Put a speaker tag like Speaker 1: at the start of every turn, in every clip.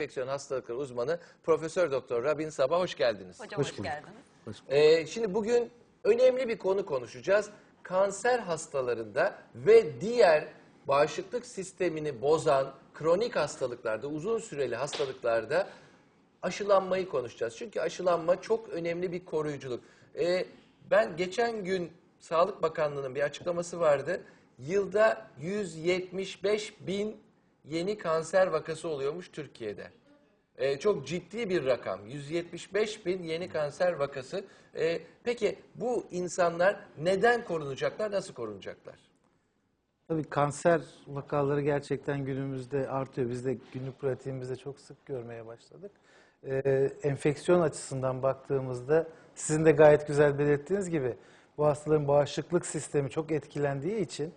Speaker 1: enfeksiyon hastalıkları uzmanı Profesör Doktor Rabin Sabah hoş geldiniz.
Speaker 2: Hocam hoş, geldiniz.
Speaker 1: Ee, şimdi bugün önemli bir konu konuşacağız. Kanser hastalarında ve diğer bağışıklık sistemini bozan kronik hastalıklarda, uzun süreli hastalıklarda aşılanmayı konuşacağız. Çünkü aşılanma çok önemli bir koruyuculuk. Ee, ben geçen gün Sağlık Bakanlığı'nın bir açıklaması vardı. Yılda 175 bin yeni kanser vakası oluyormuş Türkiye'de. Ee, çok ciddi bir rakam. 175 bin yeni kanser vakası. Ee, peki bu insanlar neden korunacaklar, nasıl korunacaklar?
Speaker 3: Tabii kanser vakaları gerçekten günümüzde artıyor. Biz de günlük pratiğimizde çok sık görmeye başladık. Ee, enfeksiyon açısından baktığımızda sizin de gayet güzel belirttiğiniz gibi bu hastaların bağışıklık sistemi çok etkilendiği için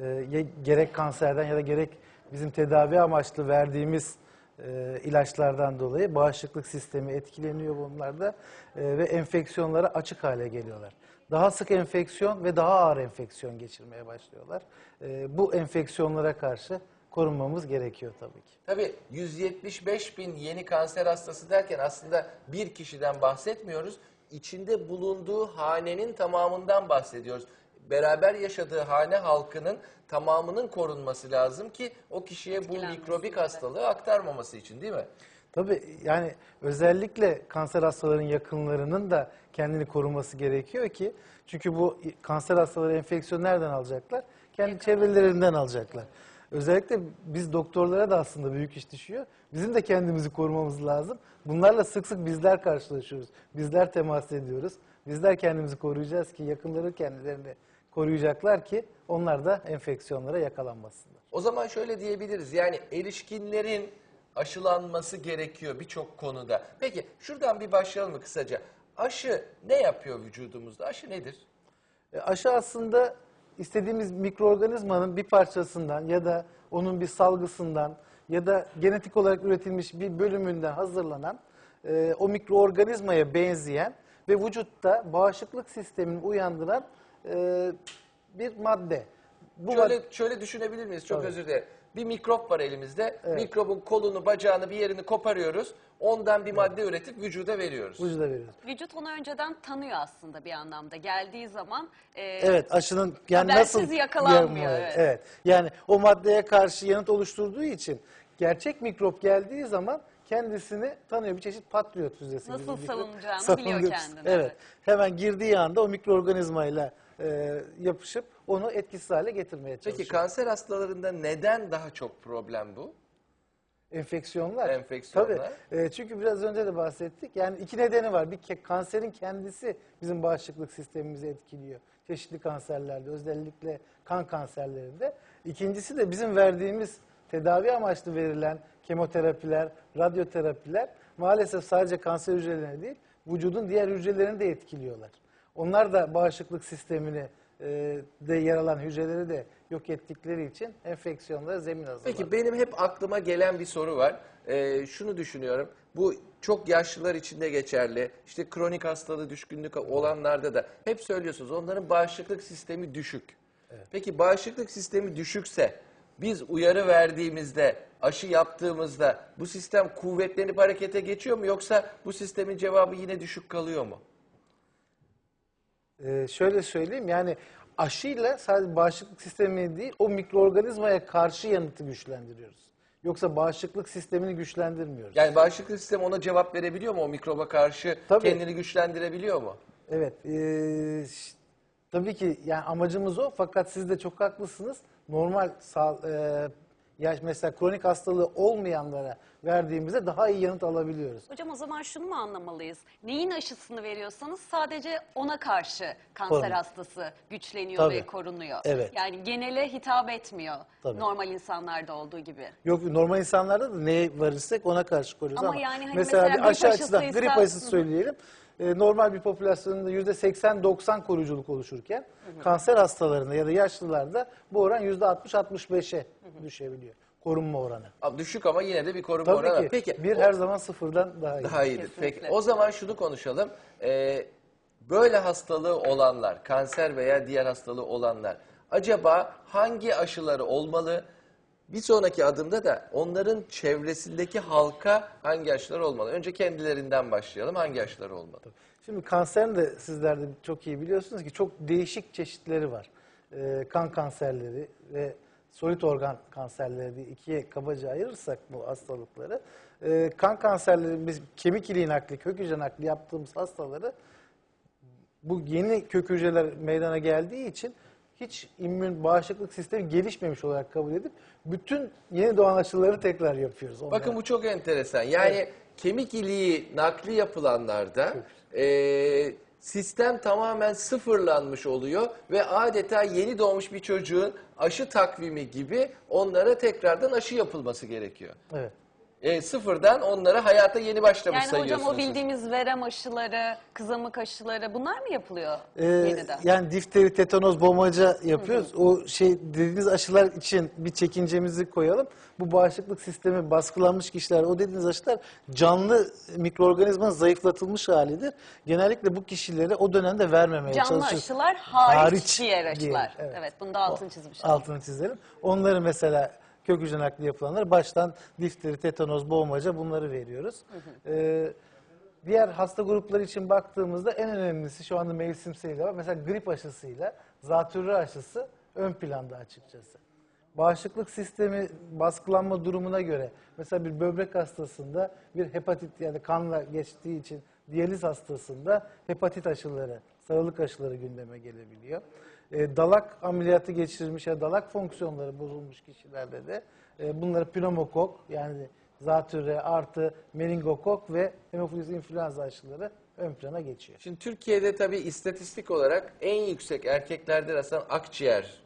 Speaker 3: e, gerek kanserden ya da gerek bizim tedavi amaçlı verdiğimiz e, ilaçlardan dolayı bağışıklık sistemi etkileniyor bunlarda e, ve enfeksiyonlara açık hale geliyorlar. Daha sık enfeksiyon ve daha ağır enfeksiyon geçirmeye başlıyorlar. E, bu enfeksiyonlara karşı korunmamız gerekiyor tabii ki.
Speaker 1: Tabii 175 bin yeni kanser hastası derken aslında bir kişiden bahsetmiyoruz. İçinde bulunduğu hanenin tamamından bahsediyoruz. Beraber yaşadığı hane halkının tamamının korunması lazım ki o kişiye bu mikrobik hastalığı aktarmaması için değil mi?
Speaker 3: Tabii yani özellikle kanser hastaların yakınlarının da kendini koruması gerekiyor ki çünkü bu kanser hastaları enfeksiyon nereden alacaklar? Kendi çevrelerinden alacaklar. Özellikle biz doktorlara da aslında büyük iş düşüyor. Bizim de kendimizi korumamız lazım. Bunlarla sık sık bizler karşılaşıyoruz. Bizler temas ediyoruz. Bizler kendimizi koruyacağız ki yakınları kendilerini koruyacaklar ki onlar da enfeksiyonlara yakalanmasınlar.
Speaker 1: O zaman şöyle diyebiliriz yani erişkinlerin aşılanması gerekiyor birçok konuda. Peki şuradan bir başlayalım mı kısaca? Aşı ne yapıyor vücudumuzda? Aşı nedir?
Speaker 3: E, aşı aslında istediğimiz mikroorganizmanın bir parçasından ya da onun bir salgısından ya da genetik olarak üretilmiş bir bölümünden hazırlanan e, o mikroorganizmaya benzeyen ve vücutta bağışıklık sistemini uyandıran e, bir madde. Bu
Speaker 1: Şöyle,
Speaker 3: mad-
Speaker 1: şöyle düşünebilir miyiz? Çok
Speaker 3: Tabii.
Speaker 1: özür dilerim. Bir mikrop var elimizde.
Speaker 3: Evet.
Speaker 1: Mikrobun kolunu, bacağını, bir yerini koparıyoruz. Ondan bir madde üretip vücuda veriyoruz.
Speaker 3: vücuda veriyoruz.
Speaker 2: Vücut onu önceden tanıyor aslında bir anlamda. Geldiği zaman e,
Speaker 3: Evet aşının yani nasıl
Speaker 2: yakalanmıyor,
Speaker 3: yarım-
Speaker 2: evet.
Speaker 3: Yani o maddeye karşı yanıt oluşturduğu için gerçek mikrop geldiği zaman kendisini tanıyor. Bir çeşit patriot füzesi.
Speaker 2: Nasıl
Speaker 3: gibi
Speaker 2: savunacağını biliyor
Speaker 3: Savunuyor.
Speaker 2: kendini,
Speaker 3: Evet.
Speaker 2: evet.
Speaker 3: Hemen girdiği anda o mikroorganizmayla e, yapışıp onu etkisiz hale getirmeye çalışıyor.
Speaker 1: Peki kanser hastalarında neden daha çok problem bu?
Speaker 3: Enfeksiyonlar.
Speaker 1: Enfeksiyonlar.
Speaker 3: Tabii. E, çünkü biraz önce de bahsettik. Yani iki nedeni var. Bir ke- kanserin kendisi bizim bağışıklık sistemimizi etkiliyor. Çeşitli kanserlerde, özellikle kan kanserlerinde. İkincisi de bizim verdiğimiz tedavi amaçlı verilen kemoterapiler, radyoterapiler maalesef sadece kanser hücrelerini değil, vücudun diğer hücrelerini de etkiliyorlar. Onlar da bağışıklık sistemini e, de yer alan hücreleri de yok ettikleri için enfeksiyonlara zemin hazırlar.
Speaker 1: Peki benim hep aklıma gelen bir soru var. Ee, şunu düşünüyorum. Bu çok yaşlılar için de geçerli. İşte kronik hastalığı düşkünlük olanlarda da hep söylüyorsunuz onların bağışıklık sistemi düşük. Peki bağışıklık sistemi düşükse biz uyarı verdiğimizde, aşı yaptığımızda bu sistem kuvvetlenip harekete geçiyor mu yoksa bu sistemin cevabı yine düşük kalıyor mu?
Speaker 3: Ee, şöyle söyleyeyim yani aşıyla sadece bağışıklık sistemini değil o mikroorganizmaya karşı yanıtı güçlendiriyoruz. Yoksa bağışıklık sistemini güçlendirmiyoruz.
Speaker 1: Yani bağışıklık sistemi ona cevap verebiliyor mu? O mikroba karşı
Speaker 3: Tabii.
Speaker 1: kendini güçlendirebiliyor mu?
Speaker 3: Evet. ş- tabii ki yani amacımız o fakat siz de çok haklısınız. Normal sağ, ee, yaş mesela kronik hastalığı olmayanlara verdiğimizde daha iyi yanıt alabiliyoruz.
Speaker 2: hocam o zaman şunu mu anlamalıyız? Neyin aşısını veriyorsanız sadece ona karşı kanser
Speaker 3: Korun.
Speaker 2: hastası güçleniyor
Speaker 3: Tabii.
Speaker 2: ve korunuyor.
Speaker 3: Evet.
Speaker 2: Yani genele hitap etmiyor
Speaker 3: Tabii.
Speaker 2: normal insanlarda olduğu gibi.
Speaker 3: Yok normal insanlarda da neye varırsak ona karşı koruyoruz
Speaker 2: Ama
Speaker 3: ama,
Speaker 2: yani hani
Speaker 3: mesela,
Speaker 2: mesela grip aşısıysa-
Speaker 3: grip aşısı
Speaker 2: Hı hı.
Speaker 3: Ee, normal bir popülasyonunda %80-90 koruyuculuk oluşurken kanser hastalarında ya da yaşlılarda bu oran %60-65'e düşebiliyor. Korunma oranı.
Speaker 1: Abi Düşük ama yine de bir koruma
Speaker 3: Tabii
Speaker 1: oranı.
Speaker 3: ki
Speaker 1: Peki
Speaker 3: bir
Speaker 1: o-
Speaker 3: her zaman sıfırdan daha iyi.
Speaker 1: Daha iyidir.
Speaker 2: Kesinlikle.
Speaker 1: Peki o zaman şunu konuşalım. Ee, böyle hastalığı olanlar, kanser veya diğer hastalığı olanlar acaba hangi aşıları olmalı? Bir sonraki adımda da onların çevresindeki halka hangi aşılar olmalı? Önce kendilerinden başlayalım. Hangi aşılar olmalı?
Speaker 3: Şimdi kanserin de sizler de çok iyi biliyorsunuz ki çok değişik çeşitleri var. Ee, kan kanserleri ve solit organ kanserleri diye ikiye kabaca ayırırsak bu hastalıkları. ee, kan kanserleri biz kemik iliği nakli, kök hücre nakli yaptığımız hastaları bu yeni kök hücreler meydana geldiği için hiç immün bağışıklık sistemi gelişmemiş olarak kabul edip bütün yeni doğan aşıları tekrar yapıyoruz. onlara.
Speaker 1: Bakın bu çok enteresan. Yani kemik iliği nakli yapılanlarda e, sistem tamamen sıfırlanmış oluyor ve adeta yeni doğmuş bir çocuğun aşı takvimi gibi onlara tekrardan aşı yapılması gerekiyor.
Speaker 3: Evet.
Speaker 1: E, sıfırdan onlara hayata yeni başlamış
Speaker 2: Yani hocam
Speaker 1: sayıyorsunuz.
Speaker 2: o bildiğimiz verem aşıları, kızamık aşıları bunlar mı yapılıyor
Speaker 3: Ee,
Speaker 2: yeniden?
Speaker 3: yani difteri, tetanoz, bomaca yapıyoruz. O şey dediğiniz aşılar için bir çekincemizi koyalım. Bu bağışıklık sistemi baskılanmış kişiler, o dediğiniz aşılar canlı mikroorganizmanın zayıflatılmış halidir. Genellikle bu kişileri o dönemde vermemeye
Speaker 2: Canlı
Speaker 3: çalışıyoruz.
Speaker 2: aşılar hariç,
Speaker 3: Hariç
Speaker 2: diğer aşılar.
Speaker 3: diğer,
Speaker 2: evet.
Speaker 3: evet.
Speaker 2: bunu da altını çizmiş.
Speaker 3: Altını çizelim. Onları mesela kök hücre nakli yapılanlar baştan difteri, tetanoz, boğmaca bunları veriyoruz. Ee, diğer hasta grupları için baktığımızda en önemlisi şu anda mevsimseliyle var. Mesela grip aşısıyla zatürre aşısı ön planda açıkçası. Bağışıklık sistemi baskılanma durumuna göre mesela bir böbrek hastasında bir hepatit yani kanla geçtiği için diyaliz hastasında hepatit aşıları, sarılık aşıları gündeme gelebiliyor. E, dalak ameliyatı geçirilmiş ya dalak fonksiyonları bozulmuş kişilerde de e, bunları pneumokok yani zatürre artı meningokok ve hemofilus influenza aşıları ön plana geçiyor.
Speaker 1: Şimdi Türkiye'de tabii istatistik olarak en yüksek erkeklerde rastlanan akciğer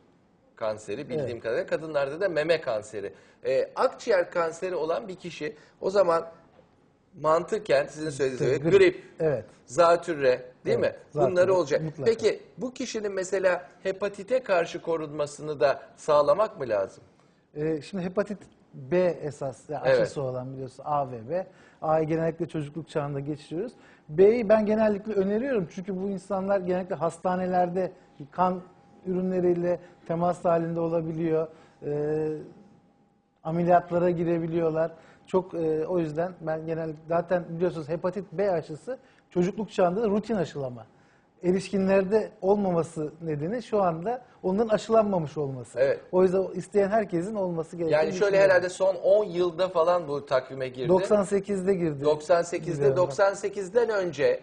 Speaker 1: kanseri bildiğim
Speaker 3: Evet.
Speaker 1: kadarıyla kadınlarda da meme kanseri. Ee, akciğer kanseri olan bir kişi o zaman mantıken sizin söylediğiniz gibi Grip.
Speaker 3: Evet.
Speaker 1: zatürre değil
Speaker 3: Evet,
Speaker 1: mi?
Speaker 3: zatürre,
Speaker 1: Bunları olacak.
Speaker 3: mutlaka.
Speaker 1: Peki bu kişinin mesela hepatite karşı korunmasını da sağlamak mı lazım?
Speaker 3: Ee, şimdi hepatit B esas yani
Speaker 1: Evet.
Speaker 3: aşısı olan biliyorsun A ve B. A'yı genellikle çocukluk çağında geçiriyoruz. B'yi ben genellikle öneriyorum çünkü bu insanlar genellikle hastanelerde kan ürünleriyle temas halinde olabiliyor. Ee, ameliyatlara girebiliyorlar. Çok e, o yüzden ben genellikle zaten biliyorsunuz hepatit B aşısı çocukluk çağında da rutin aşılama. Erişkinlerde olmaması nedeni şu anda onların aşılanmamış olması.
Speaker 1: Evet.
Speaker 3: O yüzden isteyen herkesin olması gerekiyor.
Speaker 1: Yani şöyle herhalde son 10 yılda falan bu takvime girdi.
Speaker 3: 98'de girdi.
Speaker 1: 98'de
Speaker 3: Biliyorum ben.
Speaker 1: 98'den önce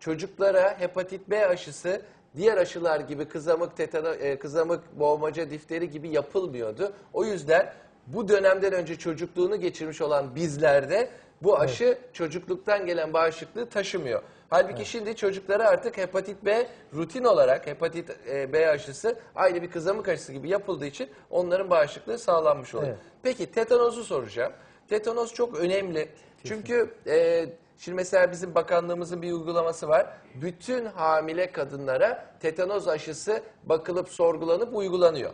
Speaker 1: çocuklara hepatit B aşısı diğer aşılar gibi kızamık, tetano, e, kızamık, boğmaca, difteri gibi yapılmıyordu. O yüzden bu dönemden önce çocukluğunu geçirmiş olan bizlerde bu aşı çocukluktan gelen bağışıklığı taşımıyor. Halbuki şimdi çocuklara artık hepatit B rutin olarak hepatit e, B aşısı aynı bir kızamık aşısı gibi yapıldığı için onların bağışıklığı sağlanmış oluyor.
Speaker 3: Evet.
Speaker 1: Peki tetanozu soracağım. Tetanoz çok önemli. Çünkü e, şimdi mesela bizim bakanlığımızın bir uygulaması var. Bütün hamile kadınlara tetanoz aşısı bakılıp sorgulanıp uygulanıyor.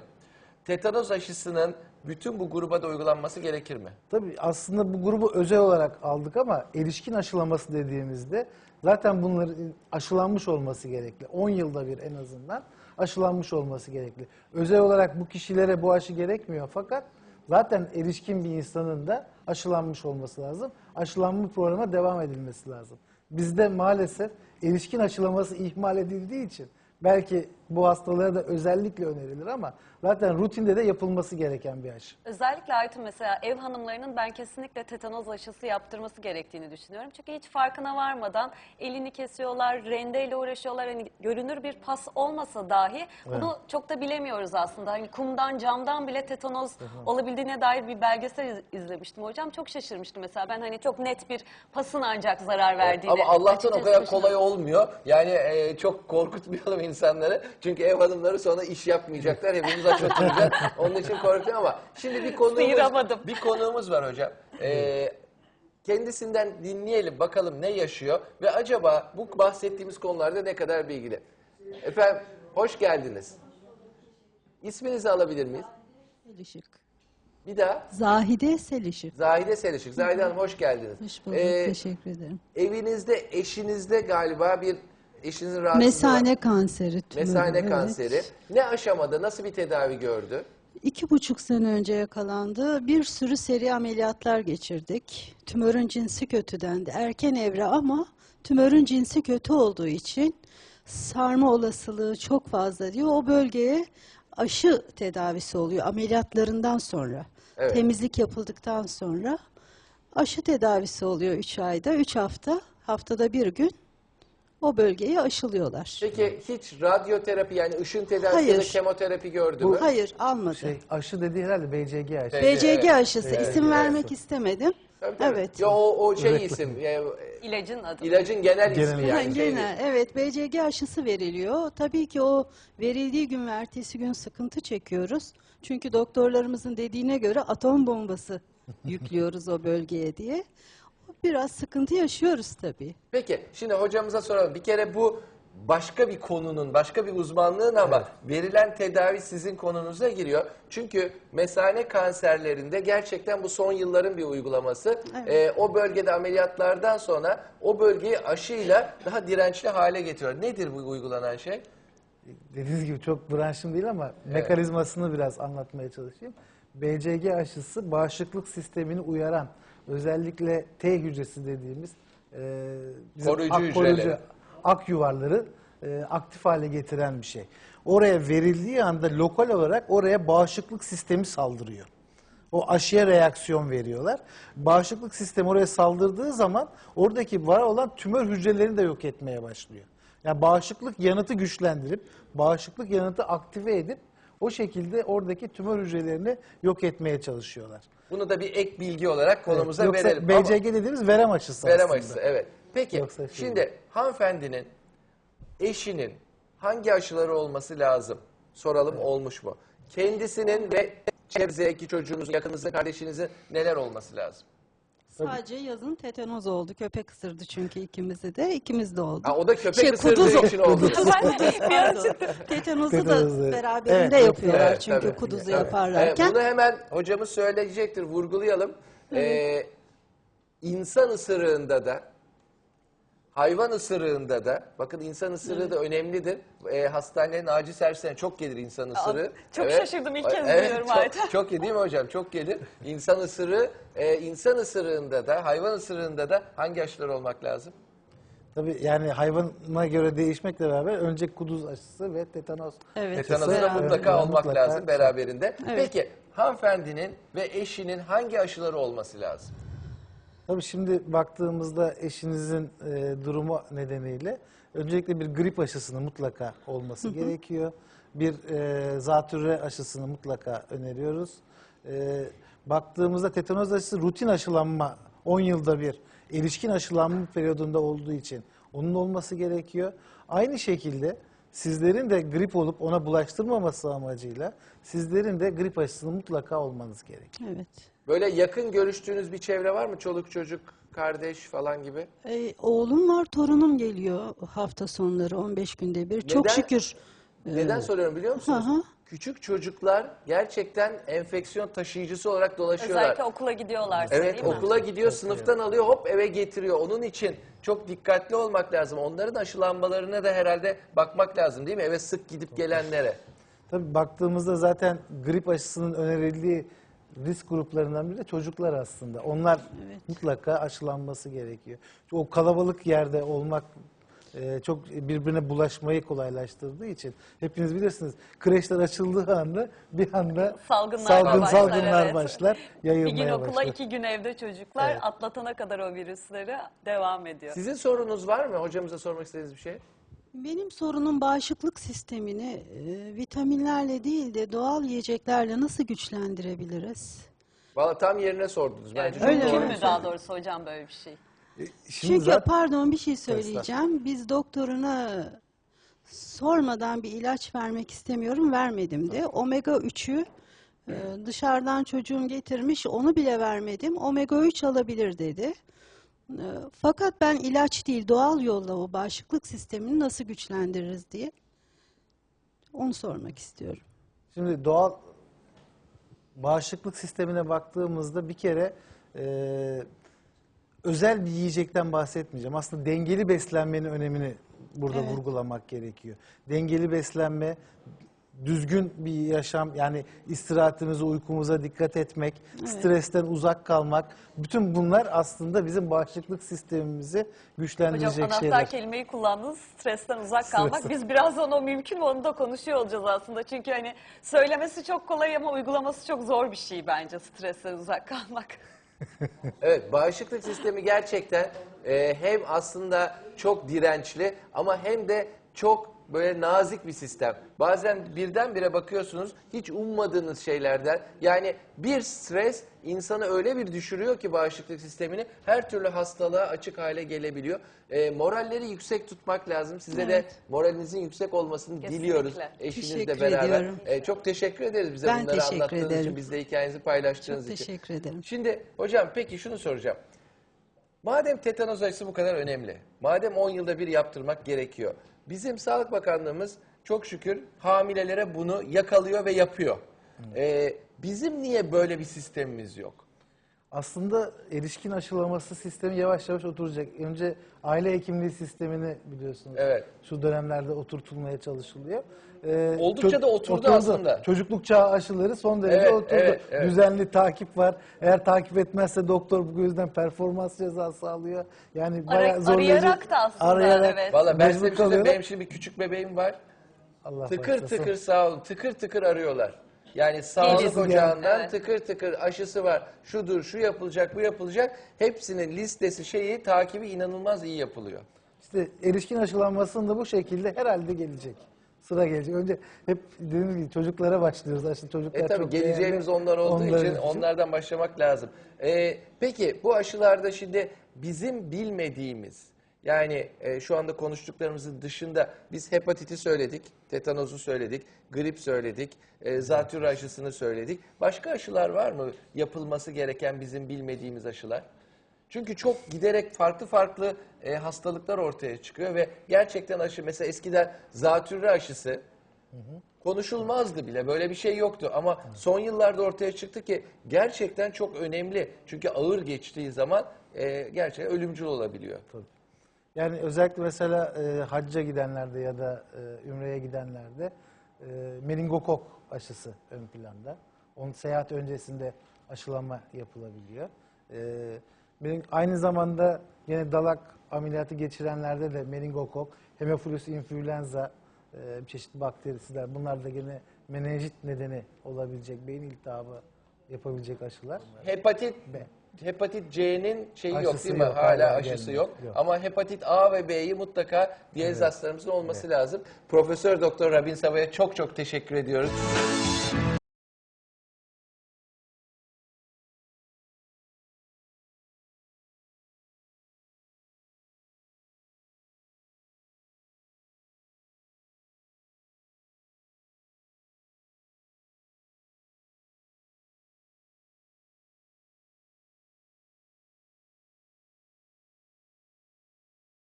Speaker 1: Tetanoz aşısının bütün bu gruba da uygulanması gerekir mi?
Speaker 3: Tabii aslında bu grubu özel olarak aldık ama erişkin aşılaması dediğimizde zaten bunların aşılanmış olması gerekli. 10 yılda bir en azından aşılanmış olması gerekli. Özel olarak bu kişilere bu aşı gerekmiyor fakat zaten erişkin bir insanın da aşılanmış olması lazım. Aşılanma programa devam edilmesi lazım. Bizde maalesef erişkin aşılaması ihmal edildiği için belki bu hastalara da özellikle önerilir ama zaten rutinde de yapılması gereken bir aşı.
Speaker 2: Özellikle Aytun mesela ev hanımlarının ben kesinlikle tetanoz aşısı yaptırması gerektiğini düşünüyorum. Çünkü hiç farkına varmadan elini kesiyorlar, rendeyle uğraşıyorlar. Hani görünür bir pas olmasa dahi bunu çok da bilemiyoruz aslında. Hani kumdan, camdan bile tetanoz olabildiğine dair bir belgesel iz- izlemiştim hocam. Çok şaşırmıştım mesela. Ben hani çok net bir pasın ancak zarar verdiğini.
Speaker 1: Ama Allah'tan o
Speaker 2: açıkçası
Speaker 1: kadar
Speaker 2: düşünüyorum.
Speaker 1: kolay olmuyor. Yani e, çok korkutmayalım insanları. Çünkü ev hanımları sonra iş yapmayacaklar. Hepimiz aç oturacağız. Onun için korkuyorum ama şimdi bir konuğumuz, bir konuğumuz var hocam. E, kendisinden dinleyelim bakalım ne yaşıyor ve acaba bu bahsettiğimiz konularda ne kadar bilgili. Efendim hoş geldiniz. İsminizi alabilir miyiz?
Speaker 4: Selişik.
Speaker 1: Bir daha.
Speaker 4: Zahide Selişik.
Speaker 1: Zahide Selişik. Zahide Hanım hoş geldiniz.
Speaker 4: Hoş bulduk.
Speaker 1: Ee,
Speaker 4: Teşekkür ederim.
Speaker 1: evinizde, eşinizde galiba bir eşinizin rahatsızlığı.
Speaker 4: Mesane kanseri tümörü.
Speaker 1: Mesane
Speaker 4: evet.
Speaker 1: kanseri. Ne aşamada, nasıl bir tedavi gördü?
Speaker 4: İki buçuk sene önce yakalandı. Bir sürü seri ameliyatlar geçirdik. Tümörün cinsi kötü dendi. Erken evre ama tümörün cinsi kötü olduğu için sarma olasılığı çok fazla diyor. O bölgeye aşı tedavisi oluyor ameliyatlarından sonra.
Speaker 1: Evet.
Speaker 4: Temizlik yapıldıktan sonra aşı tedavisi oluyor 3 ayda. 3 hafta, haftada bir gün o bölgeye aşılıyorlar.
Speaker 1: Peki hiç radyoterapi yani ışın tedavisi ya da
Speaker 4: Hayır.
Speaker 1: kemoterapi gördü mü?
Speaker 4: Hayır almadı.
Speaker 3: Şey, aşı dediği herhalde BCG aşı.
Speaker 1: Evet.
Speaker 4: BCG
Speaker 1: Evet.
Speaker 4: aşısı
Speaker 1: Evet.
Speaker 4: isim vermek istemedim.
Speaker 1: Tabii, tabii.
Speaker 4: Evet.
Speaker 1: Ya o, o şey isim. yani,
Speaker 2: İlacın adı.
Speaker 1: ilacın genel,
Speaker 3: Genel
Speaker 1: ismi yani. şey
Speaker 4: Genel, evet BCG aşısı veriliyor. Tabii ki o verildiği gün ve ertesi gün sıkıntı çekiyoruz. Çünkü doktorlarımızın dediğine göre atom bombası yüklüyoruz o bölgeye diye. Biraz sıkıntı yaşıyoruz tabii.
Speaker 1: Peki şimdi hocamıza soralım. Bir kere bu başka bir konunun, başka bir uzmanlığın ama verilen tedavi sizin konunuza giriyor. Çünkü mesane kanserlerinde gerçekten bu son yılların bir uygulaması. Ee, o bölgede ameliyatlardan sonra o bölgeyi aşıyla daha dirençli hale getiriyor. Nedir bu uygulanan şey?
Speaker 3: Dediğiniz gibi çok branşım değil ama mekanizmasını biraz anlatmaya çalışayım. BCG aşısı bağışıklık sistemini uyaran özellikle T hücresi dediğimiz e, bizim
Speaker 1: Koruyucu
Speaker 3: ak,
Speaker 1: hücreleri.
Speaker 3: ak yuvarları e, aktif hale getiren bir şey. Oraya verildiği anda lokal olarak oraya bağışıklık sistemi saldırıyor. O aşıya reaksiyon veriyorlar. Bağışıklık sistemi oraya saldırdığı zaman oradaki var olan tümör hücrelerini de yok etmeye başlıyor. Yani bağışıklık yanıtı güçlendirip, bağışıklık yanıtı aktive edip o şekilde oradaki tümör hücrelerini yok etmeye çalışıyorlar.
Speaker 1: Bunu da bir ek bilgi olarak konumuza
Speaker 3: Yoksa
Speaker 1: verelim.
Speaker 3: BCG
Speaker 1: Ama-
Speaker 3: dediğimiz verem aşısı
Speaker 1: Verem
Speaker 3: aslında.
Speaker 1: aşısı evet. Peki
Speaker 3: Yoksa şey
Speaker 1: şimdi hanımefendinin eşinin hangi aşıları olması lazım? Soralım olmuş mu? Kendisinin ve çevredeki çocuğunuzun, yakınınızın, kardeşinizin neler olması lazım?
Speaker 4: Sadece yazın tetanoz oldu. Köpek ısırdı çünkü ikimizi de. ikimiz de oldu.
Speaker 1: Ha, o da köpek
Speaker 4: Şey,
Speaker 1: ısırdığı
Speaker 4: kuduz-
Speaker 1: için oldu.
Speaker 4: Pardon. Tetanozu
Speaker 3: Tetanozu.
Speaker 4: da beraberinde
Speaker 3: Evet,
Speaker 4: yapıyorlar
Speaker 1: Evet,
Speaker 4: çünkü
Speaker 1: tabii.
Speaker 4: kuduzu
Speaker 1: Tabii.
Speaker 4: yaparlarken.
Speaker 1: Ee, bunu hemen hocamız söyleyecektir, vurgulayalım. Ee, insan ısırığında da, hayvan ısırığında da, bakın insan ısırığı da önemlidir. Ee, hastanelerin acil servislerine çok gelir insan ısırığı.
Speaker 2: çok şaşırdım, ilk kez
Speaker 1: evet,
Speaker 2: duyuyorum
Speaker 1: çok. Çok iyi değil mi hocam? Çok gelir. İnsan ısırığı, e, insan ısırığında da, hayvan ısırığında da hangi aşılar olmak lazım?
Speaker 3: Tabii yani hayvana göre değişmekle beraber önce kuduz aşısı ve tetanos
Speaker 4: Evet.
Speaker 1: Tetanası da
Speaker 4: Beraber.
Speaker 1: mutlaka
Speaker 3: Evet,
Speaker 1: olmak
Speaker 3: mutlaka.
Speaker 1: lazım beraberinde.
Speaker 4: Evet.
Speaker 1: Peki hanımefendinin ve eşinin hangi aşıları olması lazım?
Speaker 3: Tabii şimdi baktığımızda eşinizin e, durumu nedeniyle öncelikle bir grip aşısının mutlaka olması gerekiyor. Bir e, zatürre aşısını mutlaka öneriyoruz. E, baktığımızda tetanoz aşısı rutin aşılanma 10 yılda bir erişkin aşılanma periyodunda olduğu için onun olması gerekiyor. Aynı şekilde sizlerin de grip olup ona bulaştırmaması amacıyla sizlerin de grip aşısını mutlaka olmanız gerekiyor.
Speaker 4: Evet.
Speaker 1: Böyle yakın görüştüğünüz bir çevre var mı? Çoluk çocuk, kardeş falan gibi.
Speaker 4: Ee, oğlum var, torunum geliyor hafta sonları 15 günde bir. Çok
Speaker 1: Neden?
Speaker 4: şükür.
Speaker 1: Neden soruyorum biliyor musunuz?
Speaker 4: Hı hı.
Speaker 1: Küçük çocuklar gerçekten enfeksiyon taşıyıcısı olarak dolaşıyorlar.
Speaker 2: Özellikle okula gidiyorlarsa
Speaker 1: Evet
Speaker 2: değil mi?
Speaker 1: okula gidiyor, sınıftan alıyor, hop eve getiriyor. Onun için çok dikkatli olmak lazım. Onların aşılanmalarına da herhalde bakmak lazım değil mi? Eve sık gidip gelenlere.
Speaker 3: Tabii baktığımızda zaten grip aşısının önerildiği risk gruplarından biri de çocuklar aslında. Onlar mutlaka aşılanması gerekiyor. O kalabalık yerde olmak e, çok birbirine bulaşmayı kolaylaştırdığı için hepiniz bilirsiniz kreşler açıldığı anda bir anda
Speaker 2: Salgınlar
Speaker 3: salgın,
Speaker 2: başlar,
Speaker 3: salgınlar
Speaker 2: evet.
Speaker 3: başlar,
Speaker 2: Bir
Speaker 3: yayılmaya
Speaker 2: gün okula
Speaker 3: başlar.
Speaker 2: iki gün evde çocuklar
Speaker 3: Evet.
Speaker 2: atlatana kadar o virüsleri devam ediyor.
Speaker 1: Sizin sorunuz var mı? Hocamıza sormak istediğiniz bir şey.
Speaker 4: Benim sorunum bağışıklık sistemini e, vitaminlerle değil de doğal yiyeceklerle nasıl güçlendirebiliriz?
Speaker 1: Valla tam yerine sordunuz. Bence çok
Speaker 4: Öyle
Speaker 1: doğru.
Speaker 2: Mümkün mü daha doğrusu hocam böyle bir şey?
Speaker 3: Şimdi
Speaker 4: Çünkü
Speaker 3: zaten-
Speaker 4: pardon bir şey söyleyeceğim. Biz doktoruna sormadan bir ilaç vermek istemiyorum, vermedim de. Omega 3'ü e, dışarıdan çocuğum getirmiş, onu bile vermedim. Omega 3 alabilir dedi. E, Fakat ben ilaç değil, doğal yolla o bağışıklık sistemini nasıl güçlendiririz diye onu sormak istiyorum.
Speaker 3: Şimdi doğal bağışıklık sistemine baktığımızda bir kere e, özel bir yiyecekten bahsetmeyeceğim. Aslında dengeli beslenmenin önemini burada
Speaker 4: Evet.
Speaker 3: vurgulamak gerekiyor. Dengeli beslenme düzgün bir yaşam yani istirahatimize, uykumuza dikkat etmek, stresten uzak kalmak bütün bunlar aslında bizim bağışıklık sistemimizi
Speaker 2: Hocam
Speaker 3: güçlendirecek
Speaker 2: anahtar
Speaker 3: şeyler.
Speaker 2: kelimeyi kullandınız. Stresten uzak kalmak. Biz birazdan o mümkün mü onu da konuşuyor olacağız aslında. Çünkü hani söylemesi çok kolay ama uygulaması çok zor bir şey bence stresten uzak kalmak.
Speaker 1: Evet, bağışıklık sistemi gerçekten e, hem aslında çok dirençli ama hem de çok böyle nazik bir sistem. Bazen birdenbire bakıyorsunuz hiç ummadığınız şeylerden. Yani bir stres insanı öyle bir düşürüyor ki bağışıklık sistemini her türlü hastalığa açık hale gelebiliyor. E, moralleri yüksek tutmak lazım. Size de
Speaker 4: Evet.
Speaker 1: moralinizin yüksek olmasını
Speaker 2: Kesinlikle.
Speaker 1: diliyoruz eşinizle
Speaker 4: Teşekkür
Speaker 1: beraber.
Speaker 4: ediyorum.
Speaker 1: E, çok teşekkür ederiz bize
Speaker 4: Ben
Speaker 1: bunları anlattığınız için,
Speaker 4: ederim.
Speaker 1: bizle hikayenizi paylaştığınız
Speaker 4: Çok
Speaker 1: için.
Speaker 4: teşekkür ederim.
Speaker 1: Şimdi hocam peki şunu soracağım. Madem tetanoz aşısı bu kadar önemli, madem 10 yılda bir yaptırmak gerekiyor, bizim Sağlık Bakanlığımız çok şükür hamilelere bunu yakalıyor ve yapıyor. Ee, bizim niye böyle bir sistemimiz yok?
Speaker 3: Aslında erişkin aşılaması sistemi yavaş yavaş oturacak. Önce aile hekimliği sistemini biliyorsunuz.
Speaker 1: Evet.
Speaker 3: Şu dönemlerde oturtulmaya çalışılıyor. Ee,
Speaker 1: Oldukça da oturdu aslında.
Speaker 3: Çocukluk çağı aşıları son derece
Speaker 1: Evet,
Speaker 3: oturdu.
Speaker 1: evet, evet.
Speaker 3: Düzenli takip var. Eğer takip etmezse doktor bu yüzden performans cezası alıyor. Yani bayağı
Speaker 2: Ara-
Speaker 3: zorlayıcı.
Speaker 2: arayarak da aslında, evet.
Speaker 1: Valla ben
Speaker 3: mecbur
Speaker 1: size bir şey söyleyeyim,
Speaker 3: kalıyorlar.
Speaker 1: benim şimdi bir küçük bebeğim var.
Speaker 3: Allah
Speaker 1: Tıkır
Speaker 3: başlasın.
Speaker 1: tıkır sağ olun, tıkır tıkır arıyorlar. Yani sağlık ocağından
Speaker 2: Evet.
Speaker 1: tıkır tıkır aşısı var, şudur, şu yapılacak, bu yapılacak. Hepsinin listesi, şeyi, takibi inanılmaz iyi yapılıyor.
Speaker 3: İşte erişkin aşılanmasının da bu şekilde herhalde gelecek. Sıra gelecek. Önce hep dediğimiz gibi çocuklara başlıyoruz. Aslında çocuklar
Speaker 1: E tabii
Speaker 3: çok
Speaker 1: geleceğimiz
Speaker 3: değerli.
Speaker 1: onlar olduğu
Speaker 3: Onlar
Speaker 1: için onlardan başlamak lazım. E, peki bu aşılarda şimdi bizim bilmediğimiz yani e, şu anda konuştuklarımızın dışında biz hepatiti söyledik, tetanozu söyledik, grip söyledik, e, zatürre aşısını söyledik. Başka aşılar var mı yapılması gereken bizim bilmediğimiz aşılar? Çünkü çok giderek farklı farklı e, hastalıklar ortaya çıkıyor ve gerçekten aşı mesela eskiden zatürre aşısı konuşulmazdı bile. Böyle bir şey yoktu ama son yıllarda ortaya çıktı ki gerçekten çok önemli. Çünkü ağır geçtiği zaman e, gerçekten ölümcül olabiliyor.
Speaker 3: Yani özellikle mesela e, hacca gidenlerde ya da e, ümreye gidenlerde e, meningokok aşısı ön planda. Onun seyahat öncesinde aşılama yapılabiliyor. E, aynı zamanda yine dalak ameliyatı geçirenlerde de meningokok, hemofilus influenza, e, bir çeşit bakterisizler. Bunlar da yine menenjit nedeni olabilecek beyin iltihabı yapabilecek aşılar.
Speaker 1: Hepatit
Speaker 3: B.
Speaker 1: Hepatit C'nin şeyi yok
Speaker 3: Aşısı
Speaker 1: değil mi?
Speaker 3: yok,
Speaker 1: Hala,
Speaker 3: hala
Speaker 1: aşısı yok.
Speaker 3: Yok.
Speaker 1: Ama hepatit A ve B'yi mutlaka diyaliz hastalarımızın olması lazım. Profesör Doktor Rabin Sava'ya çok çok teşekkür ediyoruz.